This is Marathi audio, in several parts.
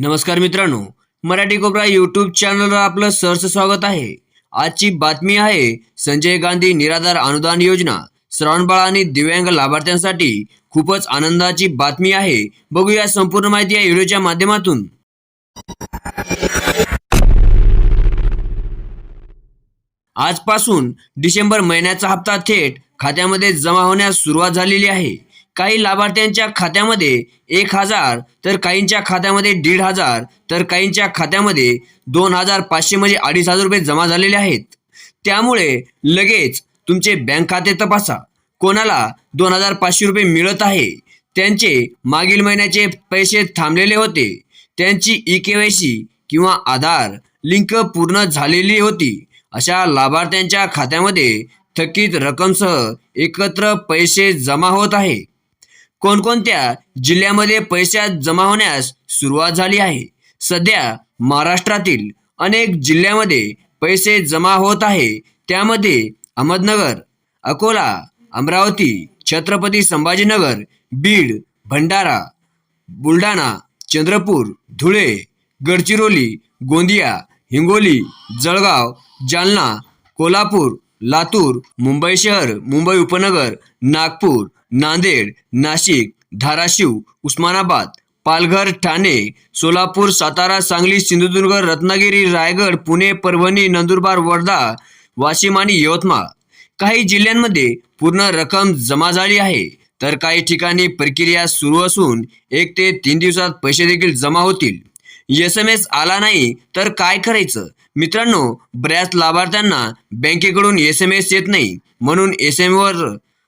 नमस्कार मित्रांनो मराठी कोपरा यूट्यूब चॅनलवर आपलं सहर्ष स्वागत आहे. आजची बातमी आहे संजय गांधी निराधार अनुदान योजना श्रावणबाळ आणि दिव्यांग लाभार्थ्यांसाठी खूपच आनंदाची बातमी आहे. बघूया संपूर्ण माहिती या व्हिडिओच्या माध्यमातून. आजपासून डिसेंबर महिन्याचा हप्ता थेट खात्यामध्ये जमा होण्यास सुरुवात झालेली आहे. काही लाभार्थ्यांच्या खात्यामध्ये एक हजार तर काहींच्या खात्यामध्ये दीड हजार तर काहींच्या खात्यामध्ये दोन हजार पाचशे म्हणजे अडीच हजार रुपये जमा झालेले आहेत. त्यामुळे लगेच तुमचे बँक खाते तपासा. कोणाला दोन हजार पाचशे रुपये मिळत आहे? त्यांचे मागील महिन्याचे पैसे थांबलेले होते. त्यांची ई के वाय सी किंवा आधार लिंक पूर्ण झालेली होती. अशा लाभार्थ्यांच्या खात्यामध्ये थकीत रकमसह एकत्र पैसे जमा होत आहे. कोणकोणत्या जिल्ह्यामध्ये पैशात जमा होण्यास सुरुवात झाली आहे? सध्या महाराष्ट्रातील अनेक जिल्ह्यामध्ये पैसे जमा होत आहे. त्यामध्ये अहमदनगर अकोला अमरावती छत्रपती संभाजीनगर बीड भंडारा बुलढाणा चंद्रपूर धुळे गडचिरोली गोंदिया हिंगोली जळगाव जालना कोल्हापूर लातूर मुंबई शहर मुंबई उपनगर नागपूर नांदेड नाशिक धाराशिव उस्मानाबाद पालघर ठाणे सोलापूर सातारा सांगली सिंधुदुर्ग रत्नागिरी रायगड पुणे परभणी नंदुरबार वर्धा वाशिम आणि यवतमाळ. काही जिल्ह्यांमध्ये पूर्ण रक्कम जमा झाली आहे. तर काही ठिकाणी प्रक्रिया सुरू असून एक ते तीन दिवसात पैसे देखील जमा होतील. एस एम एस आला नाही तर काय करायचं? मित्रांनो बऱ्याच लाभार्थ्यांना बँकेकडून एस एम एस येत नाही म्हणून एस एम वर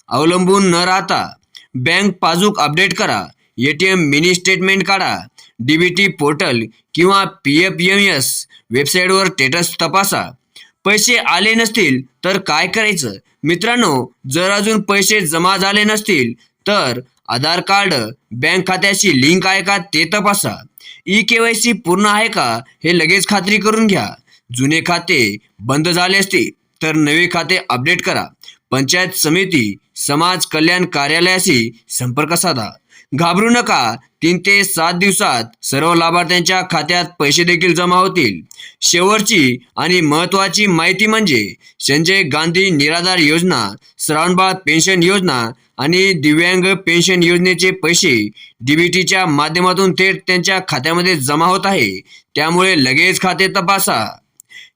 अवलंबून न राहता बँक पासबुक अपडेट करा A T M mini statement काढा डी बी टी पोर्टल किंवा पी एफ एम एस वेबसाईटवर स्टेटस तपासा. पैसे आले नसतील तर काय करायचं? मित्रांनो जर अजून पैसे जमा झाले नसतील तर आधार कार्ड बँक खात्याशी लिंक आहे का ते तपासा. ई के वाय सी पूर्ण आहे का हे लगेच खात्री करून घ्या. जुने खाते बंद झाले असते तर नवे खाते अपडेट करा. पंचायत समिती समाज कल्याण कार्यालयाशी संपर्क साधा. घाबरू नका तीन ते सात दिवसात सर्व लाभार्थ्यांच्या खात्यात पैसे देखील जमा होतील. शेवटची आणि महत्त्वाची माहिती म्हणजे संजय गांधी निराधार योजना श्रावणबाळ पेन्शन योजना आणि दिव्यांग पेन्शन योजनेचे पैसे डीबीटीच्या माध्यमातून थेट त्यांच्या खात्यामध्ये जमा होत आहे. त्यामुळे लगेच खाते तपासा.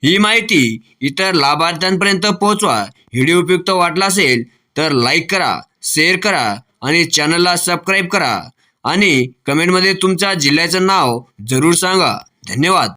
ही माहिती इतर लाभार्थ्यांपर्यंत पोहोचवा. व्हिडिओ उपयुक्त वाटला असेल तर लाईक करा शेअर करा आणि चॅनलला सबस्क्राईब करा. आणि कमेंटमध्ये तुमच्या जिल्ह्याचं नाव जरूर सांगा. धन्यवाद.